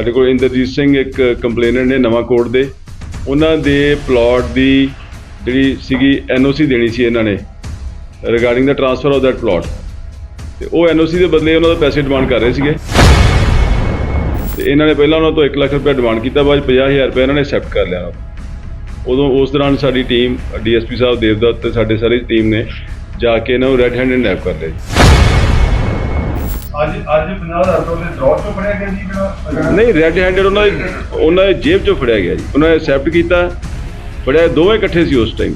ਸਾਡੇ ਕੋਲ ਇੰਦਰਜੀਤ ਸਿੰਘ ਇੱਕ ਕੰਪਲੇਨਰ ਨੇ ਨਵਾਂ ਕੋਰਟ ਦੇ। ਉਹਨਾਂ ਦੇ ਪਲਾਟ ਦੀ ਜਿਹੜੀ ਸੀਗੀ ਐਨਓਸੀ ਦੇਣੀ ਸੀ ਇਹਨਾਂ ਨੇ ਰਿਗਾਰਡਿੰਗ ਦਾ ਟ੍ਰਾਂਸਫਰ ਆਫ ਦੈਟ ਪਲਾਟ। ਤੇ ਉਹ ਐਨਓਸੀ ਦੇ ਬਦਲੇ ਉਹਨਾਂ ਦਾ ਪੈਸੇ ਡਿਮਾਂਡ ਕਰ ਰਹੇ ਸੀਗੇ। ਤੇ ਇਹਨਾਂ ਨੇ ਪਹਿਲਾਂ ਉਹਨਾਂ ਤੋਂ 1 ਲੱਖ ਰੁਪਏ ਡਿਮਾਂਡ ਕੀਤਾ, ਬਾਅਦ 'ਚ 50000 ਰੁਪਏ ਇਹਨਾਂ ਨੇ ਐਕਸੈਪਟ ਕਰ ਲਿਆ। ਉਦੋਂ ਉਸ ਦੌਰਾਨ ਸਾਡੀ ਟੀਮ, ਡੀਐਸਪੀ ਸਾਹਿਬ ਦੇਵਦੱਤ ਤੇ ਸਾਡੇ ਸਾਰੀ ਟੀਮ ਨੇ ਜਾ ਕੇ ਇਹਨਾਂ ਨੂੰ ਰੈੱਡ ਹੈਂਡਡ ਨੈਪ ਕਰ ਲਿਆ ਅੱਜ ਅੱਜ 50000 ਤੋਂ ਦੇ ਡਰਾਅ ਚੋਂ ਫੜਿਆ ਗਿਆ ਜੀ ਜਿਹੜਾ ਨਹੀਂ ਰੈੱਡ ਹੈਂਡਡ ਉਹਨਾਂ ਦੇ ਉਹਨਾਂ ਦੇ ਜੇਬ ਚੋਂ ਫੜਿਆ ਗਿਆ ਜੀ। ਉਹਨਾਂ ਨੇ ਐਕਸੈਪਟ ਕੀਤਾ। ਫੜਿਆ, ਦੋਵੇਂ ਇਕੱਠੇ ਸੀ ਉਸ ਟਾਈਮ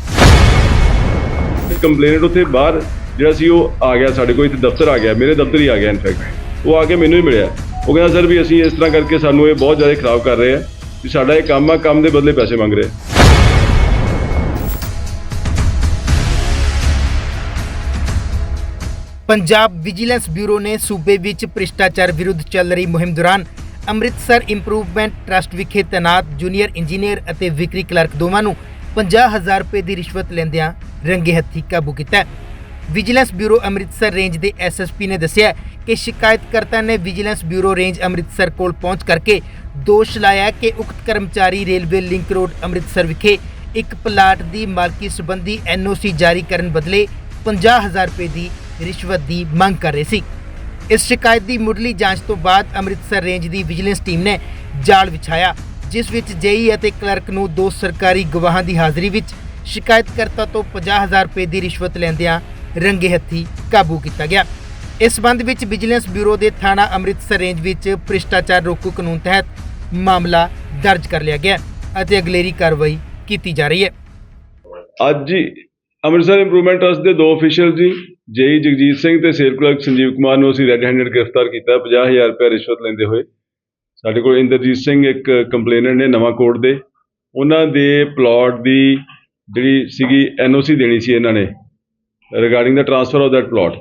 ਕੰਪਲੇਨਟ ਉੱਥੇ ਬਾਹਰ, ਜਿਹੜਾ ਸੀ ਉਹ ਆ ਗਿਆ ਸਾਡੇ ਕੋਲ, ਇੱਥੇ ਦਫ਼ਤਰ ਆ ਗਿਆ। ਮੇਰੇ ਦਫ਼ਤਰ ਹੀ ਆ ਗਿਆ ਇਨਫੈਕਟ ਉਹ ਆ ਕੇ ਮੈਨੂੰ ਹੀ ਮਿਲਿਆ। ਉਹ ਕਹਿੰਦਾ ਸਰ ਵੀ ਅਸੀਂ ਇਸ ਤਰ੍ਹਾਂ ਕਰਕੇ ਸਾਨੂੰ ਇਹ ਬਹੁਤ ਜ਼ਿਆਦਾ ਖਰਾਬ ਕਰ ਰਹੇ ਆ। ਵੀ ਸਾਡਾ ਇਹ ਕੰਮ ਆ, ਕੰਮ ਦੇ ਬਦਲੇ ਪੈਸੇ ਮੰਗ ਰਹੇ ਆ। ਪੰਜਾਬ ਵਿਜੀਲੈਂਸ ਬਿਊਰੋ ਨੇ ਸੂਬੇ ਵਿੱਚ ਭ੍ਰਿਸ਼ਟਾਚਾਰ ਵਿਰੁੱਧ ਚੱਲ ਰਹੀ ਮੁਹਿੰਮ ਦੌਰਾਨ ਅੰਮ੍ਰਿਤਸਰ ਇੰਪਰੂਵਮੈਂਟ ਟਰਸਟ ਵਿਖੇ ਤੈਨਾਤ ਜੂਨੀਅਰ ਇੰਜੀਨੀਅਰ ਅਤੇ ਵਿਕਰੀ ਕਲਰਕ ਦੋਵਾਂ ਨੂੰ 50000 ਰੁਪਏ ਦੀ ਰਿਸ਼ਵਤ ਲੈਂਦਿਆਂ ਰੰਗੇ ਹੱਥੀਂ ਕਾਬੂ ਕੀਤਾ ਵਿਜੀਲੈਂਸ ਬਿਊਰੋ ਅੰਮ੍ਰਿਤਸਰ ਰੇਂਜ ਦੇ ਐਸਐਸਪੀ ਨੇ ਦੱਸਿਆ ਕਿ ਸ਼ਿਕਾਇਤਕਰਤਾ ਨੇ ਵਿਜੀਲੈਂਸ ਬਿਊਰੋ ਰੇਂਜ ਅੰਮ੍ਰਿਤਸਰ ਕੋਲ ਪਹੁੰਚ ਕਰਕੇ ਦੋਸ਼ ਲਾਇਆ ਕਿ ਉਕਤ ਕਰਮਚਾਰੀ ਰੇਲਵੇ ਲਿੰਕ ਰੋਡ ਅੰਮ੍ਰਿਤਸਰ ਵਿਖੇ ਇੱਕ ਪਲਾਟ ਦੀ ਮਾਲਕੀ ਸੰਬੰਧੀ ਐਨਓਸੀ ਜਾਰੀ ਕਰਨ ਬਦਲੇ 50000 ਰੁਪਏ ਦੀ ਰਿਸ਼ਵਤ ਦੀ ਮੰਗ ਕਰ ਰਹੇ ਸੀ। ਇਸ ਸ਼ਿਕਾਇਤ ਦੀ ਮੁੱਢਲੀ ਜਾਂਚ ਤੋਂ ਬਾਅਦ ਅੰਮ੍ਰਿਤਸਰ ਰੇਂਜ ਦੀ ਵਿਜੀਲੈਂਸ ਟੀਮ ਨੇ ਜਾਲ ਵਿਛਾਇਆ, ਜਿਸ ਵਿੱਚ ਜੇਈ ਅਤੇ ਕਲਰਕ ਨੂੰ ਦੋ ਸਰਕਾਰੀ ਗਵਾਹਾਂ ਦੀ ਹਾਜ਼ਰੀ ਵਿੱਚ ਸ਼ਿਕਾਇਤਕਰਤਾ ਤੋਂ 50000 ਰੁਪਏ ਦੀ ਰਿਸ਼ਵਤ ਲੈਂਦਿਆਂ ਰੰਗੇ ਹੱਥੀ ਕਾਬੂ ਕੀਤਾ ਗਿਆ। ਇਸ ਸੰਬੰਧ ਵਿੱਚ ਵਿਜੀਲੈਂਸ ਬਿਊਰੋ ਦੇ ਥਾਣਾ ਅੰਮ੍ਰਿਤਸਰ ਰੇਂਜ ਵਿੱਚ ਭ੍ਰਿਸ਼ਟਾਚਾਰ ਰੋਕੂ ਕਾਨੂੰਨ ਤਹਿਤ ਮਾਮਲਾ ਦਰਜ ਕਰ ਲਿਆ ਗਿਆ ਅਤੇ ਅਗਲੇਰੀ ਕਾਰਵਾਈ ਕੀਤੀ ਜਾ ਰਹੀ ਹੈ। ਅੱਜ ਅੰਮ੍ਰਿਤਸਰ ਇੰਪਰੂਵਮੈਂਟ ਟਰਸਟ ਦੇ ਦੋ ਅਫੀਸ਼ੀਅਲ ਜੀ ਜੇਈ ਜਗਜੀਤ ਸਿੰਘ ਤੇ ਸੇਲ ਕਲਰਕ ਸੰਜੀਵ ਕੁਮਾਰ ਨੂੰ ਅਸੀਂ ਰੈੱਡ ਹੈਂਡਡ ਗ੍ਰਿਫਤਾਰ ਕੀਤਾ 50000 ਰੁਪਏ ਰਿਸ਼ਵਤ ਲੈਂਦੇ ਹੋਏ। ਸਾਡੇ ਕੋਲ ਇੰਦਰਜੀਤ ਸਿੰਘ ਇੱਕ ਕੰਪਲੇਨਰ ਨੇ ਨਵਾਂ ਕੋਰਟ ਦੇ। ਉਹਨਾਂ ਦੇ ਪਲਾਟ ਦੀ ਜਿਹੜੀ ਸੀਗੀ ਐਨਓਸੀ ਦੇਣੀ ਸੀ ਇਹਨਾਂ ਨੇ ਰਿਗਾਰਡਿੰਗ ਦਾ ਟ੍ਰਾਂਸਫਰ ਆਫ ਦੈਟ ਪਲਾਟ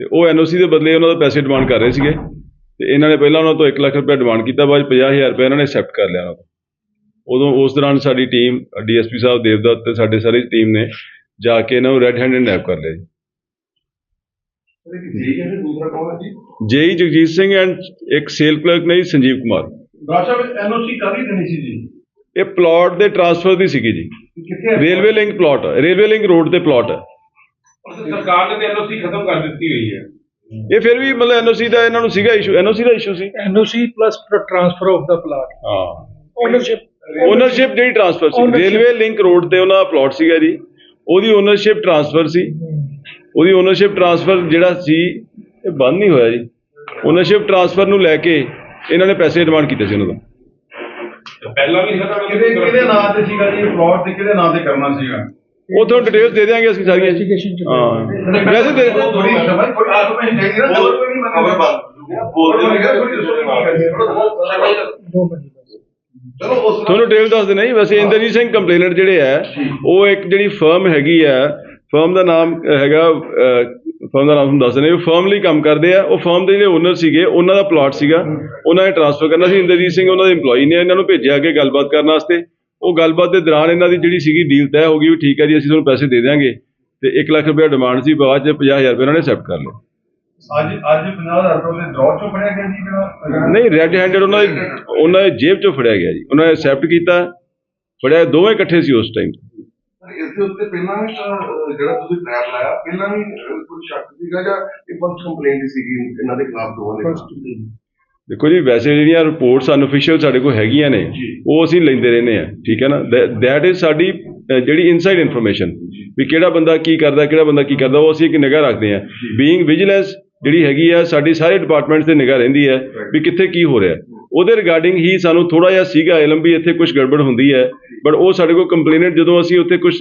ਤੇ ਉਹ ਐਨਓਸੀ ਦੇ ਬਦਲੇ ਉਹਨਾਂ ਦਾ ਪੈਸੇ ਡਿਮਾਂਡ ਕਰ ਰਹੇ ਸੀਗੇ। ਤੇ ਇਹਨਾਂ ਨੇ ਪਹਿਲਾਂ ਉਹਨਾਂ ਤੋਂ 1 ਲੱਖ ਰੁਪਏ ਡਿਮਾਂਡ ਕੀਤਾ, ਬਾਅਦ 'ਚ 50000 ਰੁਪਏ ਇਹਨਾਂ ਨੇ ਐਕਸੈਪਟ ਕਰ ਲਿਆ ਉਹਨਾਂ ਤੋਂ। ਉਦੋਂ ਉਸ ਦੌਰਾਨ ਸਾਡੀ ਟੀਮ ਡੀਐਸਪੀ ਸਾਹਿਬ, ਦੇਵਦੱਤ ਤੇ ਸਾਡੇ ਸਾਰੀ ਟੀਮ ਨੇ ਜਾ ਕੇ ਇਹਨਾਂ ਨੂੰ ਰੈੱਡ ਹੈਂਡਡ ਨੈਪ ਕਰ ਲਿਆ ਜੀ ਠੀਕ ਹੈ ਜੀ ਦੂਸਰਾ ਕੌਣ ਹੈ ਜੀ ਜੇਈ ਜਗਜੀਤ ਸਿੰਘ ਐਂਡ ਇੱਕ ਸੇਲ ਕਲਰਕ ਨੇ ਜੀ ਸੰਜੀਵ ਕੁਮਾਰ। ਰਾਸ਼ਾ ਵਿੱਚ ਐਨਓਸੀ ਕਾਹਦੀ ਦੇਣੀ ਸੀ ਜੀ। ਇਹ ਪਲਾਟ ਦੇ ਟ੍ਰਾਂਸਫਰ ਦੀ ਸੀਗੀ ਜੀ। Railway link plot railway link road ਤੇ ਪਲਾਟ ਹੈ। ਸਰਕਾਰ ਨੇ ਤੇ ਐਨਓਸੀ ਖਤਮ ਕਰ ਦਿੱਤੀ ਹੋਈ ਹੈ। ਇਹ ਫਿਰ ਵੀ ਮਤਲਬ ਐਨਓਸੀ ਦਾ ਇਹਨਾਂ ਨੂੰ ਸੀਗਾ ਇਸ਼ੂ ਐਨਓਸੀ ਦਾ ਇਸ਼ੂ ਸੀ। Plus tr- transfer of the plot. ਹਾਂ. ਓਨਰਸ਼ਿਪ ਜਿਹੜੀ ਟ੍ਰਾਂਸਫਰ ਸੀ. ਰੇਲਵੇ ਲਿੰਕ ਰੋਡ ਤੇ ਉਹਨਾਂ ਦਾ ਪਲਾਟ ਸੀਗਾ ਜੀ। ਉਹਦੀ ਓਨਰਸ਼ਿਪ ਟ੍ਰਾਂਸਫਰ ਸੀ। ਉਹਦੀ ਓਨਰਸ਼ਿਪ ਟ੍ਰਾਂਸਫਰ ਜਿਹੜਾ ਸੀ ਇਹ ਬੰਦ ਨਹੀਂ ਹੋਇਆ ਜੀ। ਓਨਰਸ਼ਿਪ ਟ੍ਰਾਂਸਫਰ ਨੂੰ ਲੈ ਕੇ ਇਹਨਾਂ ਨੇ ਪੈਸੇ ਡਿਮਾਂਡ ਕੀਤੇ ਸੀ ਉਹਨਾਂ ਤੋਂ। ਪਹਿਲਾਂ ਵੀ ਖਤਮ ਕਿਹਦੇ ਕਿਹਦੇ ਨਾਂ ਤੇ ਸੀਗਾ ਜੀ? ਪਲਾਟ ਤੇ ਕਿਹਦੇ ਨਾਂ ਤੇ ਕਰਨਾ ਸੀਗਾ? ਉਹ ਤੁਹਾਨੂੰ ਡਿਟੇਲਸ ਦੇ ਦਿਆਂਗੇ ਅਸੀਂ ਸਾਰੀਆਂ ਹਾਂ। ਵੈਸੇ ਦੇ ਥੋੜੀ ਸਮਝ ਕੋਈ ਆਪ ਮੈਂ ਚਾਹੀਦੀ ਨਾ ਹੋਰ ਕੋਈ ਨਹੀਂ ਬੰਦ। ਬੋਲਦੇ ਨੇ ਥੋੜੀ ਦੱਸੋ ਦੋ। ਚਲੋ ਉਸ ਤੁਹਾਨੂੰ ਡਿਟੇਲ ਦੱਸ ਦਿੰਦਾ ਜੀ। ਵੈਸੇ ਇੰਦਰਜੀਤ ਸਿੰਘ ਕੰਪਲੇਨਰ ਜਿਹੜੇ ਆ ਉਹ ਇੱਕ ਜਿਹੜੀ ਫਰਮ ਹੈਗੀ ਆ ਫਰਮ ਦਾ ਨਾਮ ਹੈਗਾ ਫਰਮ ਦਾ ਨਾਮ ਤੁਹਾਨੂੰ ਦੱਸ ਦਿੰਦੇ ਉਹ ਫਰਮ ਲਈ ਕੰਮ ਕਰਦੇ ਆ। ਉਹ ਫਰਮ ਦੇ ਜਿਹੜੇ ਓਨਰ ਸੀਗੇ ਉਹਨਾਂ ਦਾ ਪਲਾਟ ਸੀਗਾ। ਉਹਨਾਂ ਨੇ ਟ੍ਰਾਂਸਫਰ ਕਰਨਾ ਸੀ। ਇੰਦਰਜੀਤ ਸਿੰਘ ਉਹਨਾਂ ਦੇ EMPLOYE ਨੇ ਇਹਨਾਂ ਨੂੰ ਭੇਜਿਆ ਕਿ ਗੱਲਬਾਤ ਕਰਨ ਵਾਸਤੇ। ਉਹ ਗੱਲਬਾਤ ਦੇ ਦੌਰਾਨ ਇਹਨਾਂ ਦੀ ਜਿਹੜੀ ਸੀਗੀ ਡੀਲ ਤੈਅ ਹੋ ਗਈ ਵੀ ਠੀਕ ਹੈ ਜੀ ਅਸੀਂ ਤੁਹਾਨੂੰ ਪੈਸੇ ਦੇ ਦਿਆਂਗੇ। ਤੇ 1 ਲੱਖ ਰੁਪਏ ਡਿਮਾਂਡ ਸੀ ਬਾਅਦ ਚ 50000 ਰੁਪਏ ਉਹਨਾਂ ਨੇ ਐਕਸੈਪਟ ਕਰ ਲਿਆ। ਅੱਜ ਅੱਜ 50000 ਤੋਂ ਦੇ ਡਰਾਅ ਚੋਂ ਫੜਿਆ ਗਿਆ ਜੀ ਜਿਹੜਾ? ਨਹੀਂ ਰੈੱਡ ਹੈਂਡਡ ਉਹਨਾਂ ਦੇ ਉਹਨਾਂ ਦੇ ਜੇਬ ਚੋਂ ਫੜਿਆ ਗਿਆ ਜੀ। ਉਹਨਾਂ ਨੇ ਐਕਸੈਪਟ ਕੀਤਾ। ਫੜਿਆ ਦੋਵੇਂ ਇਕੱਠੇ ਸੀ ਉਸ ਟਾਈਮ ਇਸ ਦੇ ਉੱਤੇ ਪਹਿਲਾਂ ਵੀ ਤਾਂ, ਜਿਹੜਾ ਤੁਸੀਂ ਟ੍ਰੈਪ ਲਾਇਆ ਪਹਿਲਾਂ ਵੀ ਕੋਈ ਸ਼ੱਕ ਸੀਗਾ ਜਾਂ ਇਹ ਫਸਟ ਕੰਪਲੇਂਟ ਸੀਗੀ ਇਹਨਾਂ ਦੇ ਖਿਲਾਫ ਦੋਵਾਂ ਦੇ ਦੇਖੋ ਜੀ ਵੈਸੇ ਜਿਹੜੀਆਂ ਰਿਪੋਰਟਸ ਅਨਅਫੀਸ਼ੀਅਲ ਸਾਡੇ ਕੋਲ ਹੈਗੀਆਂ ਨੇ ਉਹ ਅਸੀਂ ਲੈਂਦੇ ਰਹਿੰਦੇ ਆ ਠੀਕ ਹੈ ਨਾ? ਦੈਟ ਇਜ਼ ਸਾਡੀ ਜਿਹੜੀ ਇਨਸਾਈਡ ਇਨਫੋਰਮੇਸ਼ਨ ਵੀ ਕਿਹੜਾ ਬੰਦਾ ਕੀ ਕਰਦਾ ਕਿਹੜਾ ਬੰਦਾ ਕੀ ਕਰਦਾ ਉਹ ਅਸੀਂ ਇੱਕ ਨਿਗਾਹ ਰੱਖਦੇ ਆ ਬੀਇੰਗ ਵਿਜੀਲੈਂਸ ਜਿਹੜੀ ਹੈਗੀ ਆ ਸਾਡੀ ਸਾਰੇ ਡਿਪਾਰਟਮੈਂਟਸ ਤੇ ਨਿਗਾਹ ਰਹਿੰਦੀ ਹੈ ਵੀ ਕਿੱਥੇ ਕੀ ਹੋ ਰਿਹਾ। ਉਹਦੇ ਰਿਗਾਰਡਿੰਗ ਹੀ ਸਾਨੂੰ ਥੋੜਾ ਜਿਹਾ ਸੀਗਾ ਇਲਮ ਵੀ ਇੱਥੇ ਕੁਝ ਗੜਬੜ ਹੁੰਦੀ ਹੈ। ਬਟ ਉਹ ਸਾਡੇ ਕੋਲ ਕੰਪਲੇਨਟ ਜਦੋਂ ਅਸੀਂ ਉੱਥੇ ਕੁਝ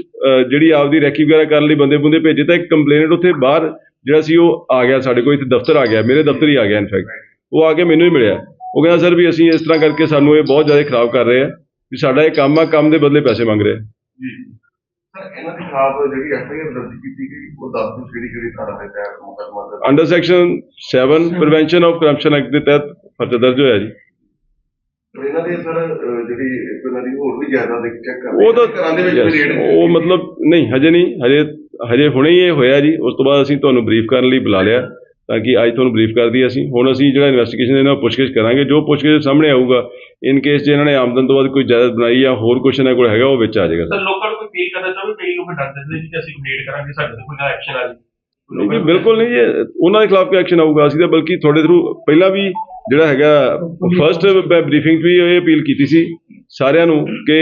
ਜਿਹੜੀ ਆਪਦੀ ਰੈਕੀ ਵਗੈਰਾ ਕਰਨ ਲਈ ਬੰਦੇ ਬੁੰਦੇ ਭੇਜੇ ਤਾਂ ਇੱਕ ਕੰਪਲੇਨਟ ਉੱਥੇ ਬਾਹਰ ਜਿਹੜਾ ਸੀ ਉਹ ਆ ਗਿਆ ਸਾਡੇ ਕੋਲ ਇੱਥੇ ਦਫ਼ਤਰ ਆ ਗਿਆ ਮੇਰੇ ਦਫ਼ਤਰ ਹੀ ਆ ਗਿਆ ਇਨਫੈਕਟ ਉਹ ਆ ਕੇ ਮੈਨੂੰ ਹੀ ਮਿਲਿਆ। ਉਹ ਕਹਿੰਦਾ ਸਰ ਵੀ ਅਸੀਂ ਇਸ ਤਰ੍ਹਾਂ ਕਰਕੇ ਸਾਨੂੰ ਇਹ ਬਹੁਤ ਜ਼ਿਆਦਾ ਖਰਾਬ ਕਰ ਰਹੇ ਆ ਵੀ ਸਾਡਾ ਇਹ ਕੰਮ ਆ ਕੰਮ ਦੇ ਬਦਲੇ ਪੈਸੇ ਮੰਗ ਰਹੇ ਆ। ਸਰ ਇਹਨਾਂ ਦੇ ਖਿਲਾਫ ਜਿਹੜੀ ਐਫ ਆਈ ਆਰ ਦਰਜ ਕੀਤੀ ਗਈ ਉਹ ਦੱਸ ਦਿਓ ਕਿਹੜੀ ਕਿਹੜੀ ਧਾਰਾ ਦੇ ਤਹਿਤ ਮੁਕੱਦਮਾ ਦਰਜ under section 7 prevention of corruption act ਦੇ ਤਹਿਤ ਪਰਚਾ ਦਰਜ ਹੋਇਆ ਜੀ। ਇਹਨਾਂ ਦੇ ਸਰ ਅਹ, ਜਿਹੜੀ ਇੱਕ ਇਹਨਾਂ ਦੀ ਹੋਰ ਵੀ ਜਾਇਦਾਦ ਇੱਕ ਚੈੱਕ ਕਰ ਉਹ ਤਾਂ ਘਰਾਂ ਦੇ ਵਿੱਚ yes, ਰੇਡ ਉਹ ਮਤਲਬ ਨਹੀਂ ਹਜੇ ਨਹੀਂ ਹਜੇ ਹਜੇ ਹੁਣੇ ਹੀ ਇਹ ਹੋਇਆ ਜੀ। ਉਸ ਤੋਂ ਬਾਅਦ ਅਸੀਂ ਤੁਹਾਨੂੰ ਬਰੀਫ ਕਰਨ ਲਈ ਬੁਲਾ ਲਿਆ ਤਾਂ ਕਿ ਅੱਜ ਤੁਹਾਨੂੰ ਬਰੀਫ ਕਰ ਦਈਏ ਅਸੀਂ। ਹੁਣ ਅਸੀਂ ਜਿਹੜਾ ਇਨਵੈਸਟੀਗੇਸ਼ਨ ਇਹਨਾਂ ਨੂੰ ਪੁੱਛਗਿੱਛ ਕਰਾਂਗੇ ਜੋ ਪੁੱਛਗਿੱਛ ਸਾਹਮਣੇ ਆਊਗਾ ਇਨ ਕੇਸ ਜੇ ਇਹਨਾਂ ਨੇ ਆਮਦਨ ਤੋਂ ਬਾਅਦ ਕੋਈ ਜਾਇਦਾਦ ਬਣਾਈ ਜਾਂ ਹੋਰ ਕੁਛ ਇਹਨਾਂ ਕੋਲ ਹੈਗਾ ਉਹ ਵਿੱਚ ਆ ਜਾਏਗਾ। ਸਰ ਲੋਕਾਂ ਨੂੰ ਕੋਈ ਫੀਲ ਕਰਦਾ ਚਾਹੋ ਕਈ ਲੋਕ ਡਰਦੇ ਨੇ ਕਿ ਅਸੀਂ ਕੰਪਲੀਟ ਕਰਾਂਗੇ ਸਾਡੇ ਤੇ ਕੋਈ ਐਕਸ਼ਨ ਆ ਨਹੀਂ ਜੀ ਬਿਲਕੁਲ ਨਹੀਂ ਜੀ। ਉਹਨਾਂ ਦੇ ਖਿਲਾਫ ਕੋਈ ਐਕਸ਼ਨ ਆਊਗਾ। ਅਸੀਂ ਤਾਂ ਬਲਕਿ ਤੁਹਾਡੇ ਥਰੂ ਪਹਿਲਾਂ ਵੀ ਜਿਹੜਾ ਹੈਗਾ ਫਰਸਟ ਬਰੀਫਿੰਗ 'ਚ ਵੀ ਇਹ ਅਪੀਲ ਕੀਤੀ ਸੀ ਸਾਰਿਆਂ ਨੂੰ ਕਿ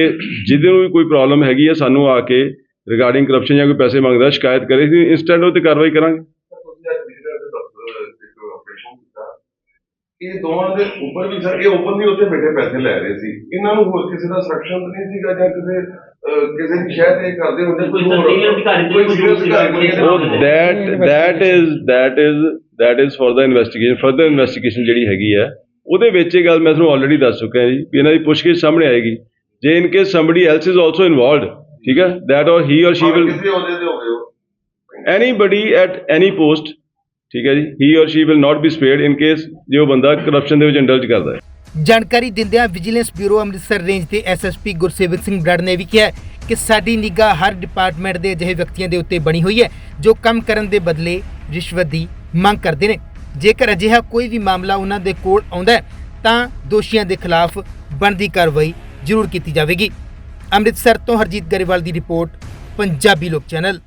ਜਿਹਦੇ ਨੂੰ ਵੀ ਕੋਈ ਪ੍ਰੋਬਲਮ ਹੈਗੀ ਹੈ ਸਾਨੂੰ ਆ ਕੇ ਰਿਗਾਰਡਿੰਗ ਕਰਪਸ਼ਨ ਜਾਂ ਕੋਈ ਪੈਸੇ ਮੰਗਦਾ, ਸ਼ਿਕਾਇਤ ਕਰੇ ਸੀ ਇੰਸਟੈਂਟ ਉਹ ਤੇ ਕਾਰਵਾਈ ਕਰਾਂਗੇ ਤੁਸੀਂ ਅੱਜ ਵਿਜੀਲੈਂਸ ਦੇ ਦਫ਼ਤਰ ਇੱਕ ਆਪਰੇਸ਼ਨ ਕੀਤਾ ਇਹ ਦੋਵਾਂ ਦੇ ਉੱਪਰ ਵੀ ਸਰ ਇਹ ਓਪਨਲੀ ਉੱਥੇ ਬੈਠੇ ਪੈਸੇ ਲੈ ਰਹੇ ਸੀ। ਇਹਨਾਂ ਨੂੰ ਹੋਰ ਕਿਸੇ ਦਾ ਸਖਸ਼ਨ ਨਹੀਂ ਸੀਗਾ ਜਾਂ ਕਿਸੇ ਅਹ, ਕਿਸੇ ਦੀ ਸ਼ਾਇਦ ਇਹ ਕਰਦੇ ਹੁੰਦੇ ਕੋਈ senior ਅਧਿਕਾਰੀ ਤੇ ਕੋਈ ਕੋਈ senior ਦੂਸਰਾ ਅਧਿਕਾਰੀ ਕੋਈ ਉਹ that that is that is that is for the investigation further investigation ਜਿਹੜੀ ਹੈਗੀ ਹੈ ਉਹਦੇ ਵਿੱਚ ਇਹ ਗੱਲ ਮੈਂ ਤੁਹਾਨੂੰ ਆਲਰੇਡੀ ਦੱਸ ਚੁੱਕਾ ਜੀ ਵੀ ਇਹਨਾਂ ਦੀ ਪੁੱਛਗਿੱਛ ਸਾਹਮਣੇ ਆਏਗੀ। ਜੇ in case somebody else is also involved ਠੀਕ ਹੈ that or he or she will ਕਿਸੇ ਅਹੁਦੇ ਤੇ ਹੋ ਗਏ ਹੋ anybody at any post ਠੀਕ ਹੈ ਜੀ? He or she will not be spared in case ਜੇ ਉਹ ਬੰਦਾ ਕਰਪਸ਼ਨ ਦੇ ਵਿੱਚ ਇੰਡਲਜ ਕਰਦਾ ਹੈ। ਜਾਣਕਾਰੀ ਦਿੰਦਿਆਂ ਵਿਜੀਲੈਂਸ ਬਿਊਰੋ ਅੰਮ੍ਰਿਤਸਰ ਰੇਂਜ ਦੇ ਐਸਐਸਪੀ ਗੁਰਸੇਵਕ ਸਿੰਘ ਬਰਾੜ ਨੇ ਵੀ ਕਿਹਾ ਕਿ ਸਾਡੀ ਨਿਗਾਹ ਹਰ ਡਿਪਾਰਟਮੈਂਟ ਦੇ ਅਜਿਹੇ ਵਿਅਕਤੀਆਂ ਦੇ ਉੱਤੇ ਬਣੀ ਹੋਈ ਹੈ, ਜੋ ਕੰਮ ਕਰਨ ਦੇ ਬਦਲੇ ਰਿਸ਼ਵਤ ਦੀ ਮੰਗ ਕਰਦੇ ਨੇ। ਜੇਕਰ ਅਜਿਹਾ ਕੋਈ ਵੀ ਮਾਮਲਾ ਉਹਨਾਂ ਦੇ ਕੋਲ ਆਉਂਦਾ ਹੈ, ਤਾਂ ਦੋਸ਼ੀਆਂ ਦੇ ਖਿਲਾਫ ਬਣਦੀ ਕਾਰਵਾਈ ਜ਼ਰੂਰ ਕੀਤੀ ਜਾਵੇਗੀ। ਅੰਮ੍ਰਿਤਸਰ ਤੋਂ ਹਰਜੀਤ ਗਰੇਵਾਲ ਦੀ ਰਿਪੋਰਟ, ਪੰਜਾਬੀ ਲੋਕ ਚੈਨਲ।